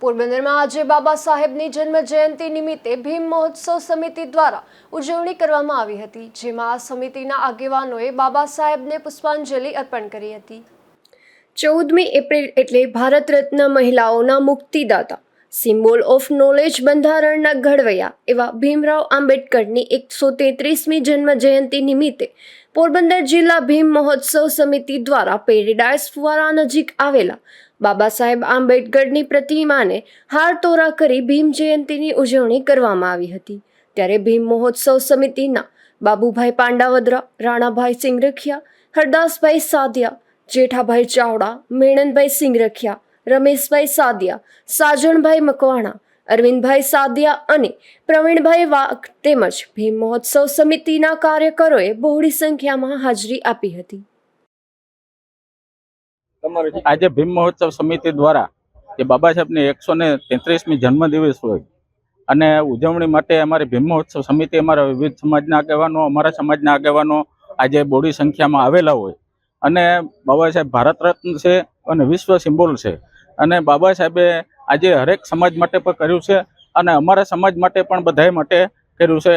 પોરબંદરમાં આજે બાબા સાહેબની જન્મ જયંતિ નિમિત્તે ભીમ મહોત્સવ સમિતિ દ્વારા ઉજવણી કરવામાં આવી હતી, જેમાં આ સમિતિના આગેવાનોએ બાબા સાહેબને પુષ્પાંજલિ અર્પણ કરી હતી. ચૌદમી એપ્રિલ એટલે ભારત રત્ન મહિલાઓના મુક્તિદાતા, સિમ્બોલ ઓફ નોલેજ બંધારણના ઘડવૈયા એવા ભીમરાવ આંબેડકરની એકસો તેત્રીસમી જન્મ જયંતિ નિમિત્તે પોરબંદર જિલ્લા ભીમ મહોત્સવ સમિતિ દ્વારા પેરેડાઇઝ ફુવારા નજીક આવેલા બાબા સાહેબ આંબેડકરની પ્રતિમાને હાર તોરા કરી ભીમ જયંતિની ઉજવણી કરવામાં આવી હતી. ત્યારે ભીમ મહોત્સવ સમિતિના બાબુભાઈ પાંડાવદરા, રાણાભાઈ સિંગરખિયા, હરદાસભાઈ સાદિયા, જેઠાભાઈ ચાવડા, મેણનભાઈ સિંગરખિયા, રમેશભાઈ સાદિયા, સાજણભાઈ મકવાણા, અરવિંદભાઈ સાદિયા અને પ્રવીણભાઈ વાઘ તેમજ ભીમ મહોત્સવ સમિતિના કાર્યકરોએ બહોળી સંખ્યામાં હાજરી આપી હતી. આજે ભીમ મહોત્સવ સમિતિ દ્વારા જે બાબા સાહેબની એકસો ને તેત્રીસમી જન્મદિવસ હોય અને ઉજવણી માટે અમારી ભીમ મહોત્સવ સમિતિ અમારા વિવિધ સમાજના આગેવાનો, અમારા સમાજના આગેવાનો આજે બોડી સંખ્યામાં આવેલા હોય. અને બાબા સાહેબ ભારત રત્ન છે અને વિશ્વ સિમ્બોલ છે. અને બાબા સાહેબે આજે હરેક સમાજ માટે પણ કર્યું છે અને અમારા સમાજ માટે પણ બધા માટે કર્યું છે.